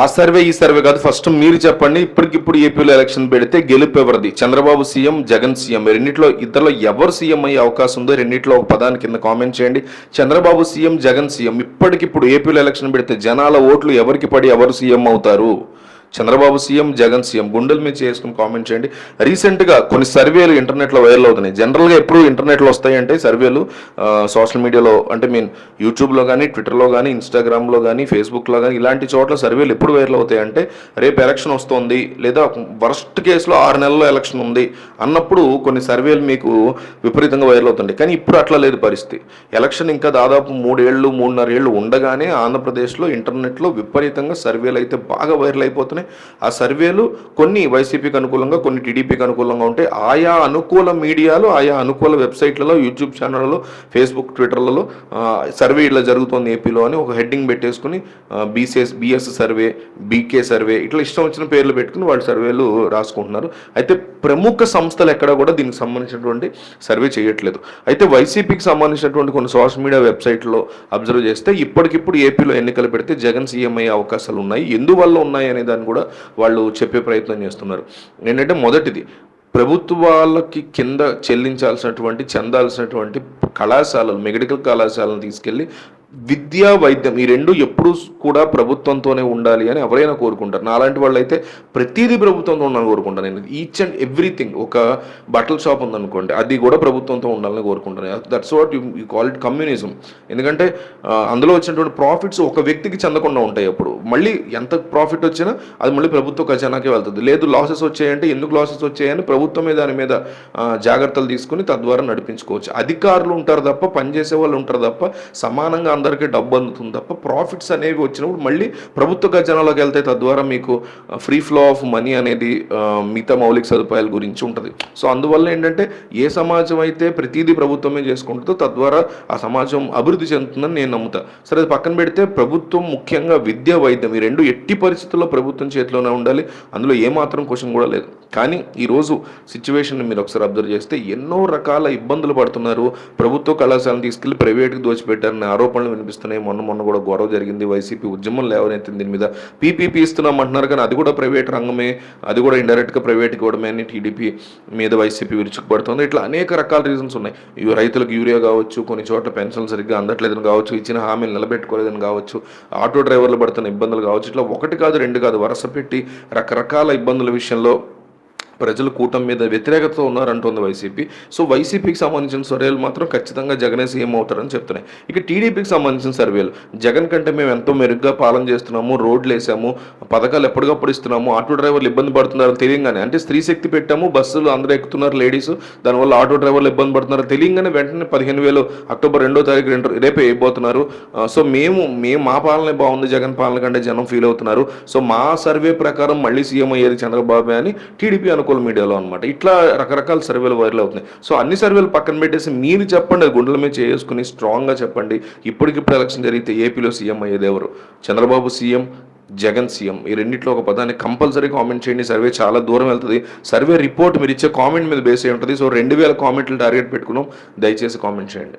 ఆ సర్వే ఈ సర్వే కాదు. ఫస్ట్ మీరు చెప్పండి. ఇప్పటికిప్పుడు ఏపీలో ఎలక్షన్ పెడితే గెలుపు ఎవరిది? Chandrababu CM Jagan CM. రెండిట్లో ఇద్దరిలో ఎవరు సీఎం అయ్యే అవకాశం ఉందో రెండిట్లో ఒక పదాన్ని కింద కామెంట్ చేయండి. Chandrababu CM Jagan CM. ఇప్పటికిప్పుడు ఏపీలో ఎలక్షన్ పెడితే జనాల ఓట్లు ఎవరికి పడి ఎవరు సీఎం అవుతారు? చంద్రబాబు సీఎం జగన్ సీఎం గుండెల మీద చేసుకుని కామెంట్ చేయండి. రీసెంట్గా కొన్ని సర్వేలు ఇంటర్నెట్లో వైరల్ అవుతున్నాయి. జనరల్గా ఎప్పుడు ఇంటర్నెట్లో వస్తాయంటే సర్వేలు సోషల్ మీడియాలో అంటే మీన్ యూట్యూబ్లో కానీ ట్విట్టర్లో కానీ ఇన్స్టాగ్రామ్లో కానీ ఫేస్బుక్లో కానీ ఇలాంటి చోట్ల సర్వేలు ఎప్పుడు వైరల్ అవుతాయంటే రేపు ఎలక్షన్ వస్తుంది లేదా వర్స్ట్ కేసులో ఆరు నెలల్లో ఎలక్షన్ ఉంది అన్నప్పుడు కొన్ని సర్వేలు మీకు విపరీతంగా వైరల్ అవుతుంటాయి. కానీ ఇప్పుడు అట్లా లేదు పరిస్థితి. ఎలక్షన్ ఇంకా దాదాపు మూడేళ్ళు మూడున్నర ఏళ్ళు ఉండగానే ఆంధ్రప్రదేశ్లో ఇంటర్నెట్లో విపరీతంగా సర్వేలు అయితే బాగా వైరల్ అయిపోతున్నాయి. ఆ సర్వేలు కొన్ని వైసీపీకి అనుకూలంగా కొన్ని టీడీపీకి అనుకూలంగా ఉంటాయి ఆయా అనుకూల మీడియాలు ఆయా అనుకూల వెబ్సైట్లలో యూట్యూబ్ ఛానళ్ళలో ఫేస్బుక్ ట్విట్టర్లలో సర్వే ఇట్లా జరుగుతోంది ఏపీలో అని ఒక హెడ్డింగ్ పెట్టేసుకుని BCS BS survey BK survey ఇట్లా ఇష్టం వచ్చిన పేర్లు పెట్టుకుని వాళ్ళు సర్వేలు రాసుకుంటున్నారు. అయితే ప్రముఖ సంస్థలు ఎక్కడ కూడా దీనికి సంబంధించినటువంటి సర్వే చేయట్లేదు. అయితే వైసీపీకి సంబంధించినటువంటి కొన్ని సోషల్ మీడియా వెబ్సైట్లో అబ్జర్వ్ చేస్తే ఇప్పటికిప్పుడు ఏపీలో ఎన్నికలు పెడితే జగన్ సీఎం అయ్యే అవకాశాలు ఉన్నాయి. ఎందువల్ల ఉన్నాయి అనే దాన్ని కూడా వాళ్ళు చెప్పే ప్రయత్నం చేస్తున్నారు. ఏంటంటే మొదటిది ప్రభుత్వాలకి కింద చెల్లించాల్సినటువంటి చెందాల్సినటువంటి కళాశాలలు మెడికల్ కళాశాలను తీసుకెళ్ళి విద్యా వైద్యం ఈ రెండు ఎప్పుడూ కూడా ప్రభుత్వంతోనే ఉండాలి అని ఎవరైనా కోరుకుంటారు. నాలాంటి వాళ్ళు అయితే ప్రతిదీ ప్రభుత్వంతో ఉండాలని కోరుకుంటాను నేను. ఈచ్ అండ్ ఎవ్రీథింగ్ ఒక బట్టల షాప్ ఉందనుకోండి అది కూడా ప్రభుత్వంతో ఉండాలని కోరుకుంటాను. That's what you call it communism ఎందుకంటే అందులో వచ్చినటువంటి ప్రాఫిట్స్ ఒక వ్యక్తికి చెందకుండా ఉంటాయి అప్పుడు మళ్ళీ ఎంత ప్రాఫిట్ వచ్చినా అది మళ్ళీ ప్రభుత్వ ఖజానాకే వెళ్తుంది. లేదు లాసెస్ వచ్చాయంటే ఎందుకు లాసెస్ వచ్చాయని ప్రభుత్వమే దాని మీద జాగ్రత్తలు తీసుకుని తద్వారా నడిపించుకోవచ్చు. అధికారులు ఉంటారు తప్ప పనిచేసే వాళ్ళు ఉంటారు తప్ప సమానంగా అందరికీ డబ్బు అందుతుంది తప్ప ప్రాఫిట్స్ అనేవి వచ్చినప్పుడు మళ్ళీ ప్రభుత్వ ఖజానాలోకి వెళ్తే తద్వారా మీకు ఫ్రీ ఫ్లో ఆఫ్ మనీ అనేది మిగతా మౌలిక సదుపాయాల గురించి ఉంటుంది. సో అందువల్ల ఏంటంటే ఏ సమాజం అయితే ప్రతిదీ ప్రభుత్వమే చేసుకుంటుందో తద్వారా ఆ సమాజం అభివృద్ధి చెందుతుందని నేను నమ్ముతా. సరే అది పక్కన పెడితే ప్రభుత్వం ముఖ్యంగా విద్య వైద్యం ఈ రెండు ఎట్టి పరిస్థితుల్లో ప్రభుత్వం చేతిలోనే ఉండాలి. అందులో ఏమాత్రం క్వశ్చన్ కూడా లేదు. కానీ ఈరోజు సిచ్యువేషన్ మీరు ఒకసారి అబ్జర్వ్ చేస్తే ఎన్నో రకాల ఇబ్బందులు పడుతున్నారు. ప్రభుత్వ కళాశాలను తీసుకెళ్ళి ప్రైవేట్కి దోచిపెట్టారనే ఆరోపణలు వినిపిస్తున్నాయి. మొన్న మొన్న కూడా గొడవ జరిగింది. వైసీపీ ఉద్యమం లేవనైతుంది దీని మీద పీపీపీ ఇస్తున్నాం అంటున్నారు కానీ అది కూడా ప్రైవేట్ రంగమే అది కూడా ఇండైరెక్ట్గా ప్రైవేట్ ఇవ్వడమే అని టీడీపీ మీద వైసీపీ విరుచుకుపడుతుంది. ఇట్లా అనేక రకాల రీజన్స్ ఉన్నాయి. రైతులకు యూరియా కావచ్చు కొన్ని చోట్ల పెన్షన్ సరిగ్గా అందట్లేదని కావచ్చు ఇచ్చిన హామీలు నిలబెట్టుకోలేదని కావచ్చు ఆటో డ్రైవర్లు పడుతున్న ఇబ్బందులు కావచ్చు ఇట్లా ఒకటి కాదు రెండు కాదు వరుస పెట్టి రకరకాల ఇబ్బందుల విషయంలో ప్రజలు కూటమి మీద వ్యతిరేకతతో ఉన్నారంటోంది వైసీపీ. సో వైసీపీకి సంబంధించిన సర్వేలు మాత్రం ఖచ్చితంగా జగనే సీఎం అవుతారని చెప్తున్నాయి. ఇక టీడీపీకి సంబంధించిన సర్వేలు. జగన్ కంటే మేము ఎంతో మెరుగ్గా పాలన చేస్తున్నాము రోడ్లు వేసాము పథకాలు ఎప్పటికప్పుడు ఇస్తున్నాము ఆటో డ్రైవర్లు ఇబ్బంది పడుతున్నారు తెలియగానే అంటే స్త్రీ శక్తి పెట్టాము బస్సులు అందరూ ఎక్కుతున్నారు లేడీస్ దానివల్ల ఆటో డ్రైవర్లు ఇబ్బంది పడుతున్నారు తెలియగానే వెంటనే పదిహేను వేలు అక్టోబర్ రెండో తారీఖు రెండు రేపే అయిపోతున్నారు సో మేము మేము మా పాలనే బాగుంది జగన్ పాలన కంటే జనం ఫీల్ అవుతున్నారు. సో మా సర్వే ప్రకారం మళ్ళీ సీఎం అయ్యేది చంద్రబాబు అని టీడీపీ అనుకూల మీడియాలో అనమాట ఇట్లా రకరకాల సర్వేలు వైరల్ అవుతున్నాయి. సో అన్ని సర్వేలు పక్కన పెట్టేసి మీరు చెప్పండి అది గుండెల మీద చేసుకుని స్ట్రాంగ్గా చెప్పండి. ఇప్పటికిప్పుడు ఎలక్షన్ జరిగితే ఏపీలో సీఎం అయ్యేది ఎవరు? Chandrababu CM Jagan CM. ఈ రెండింటిలో ఒక పదాన్ని కంపల్సరీ కామెంట్ చేయండి. సర్వే చాలా దూరం వెళ్తుంది. సర్వే రిపోర్ట్ మీరు ఇచ్చే కామెంట్ మీద బేస్ అయి ఉంటుంది. సో రెండు వేల కామెంట్లు టార్గెట్ పెట్టుకున్నాం. దయచేసి కామెంట్ చేయండి.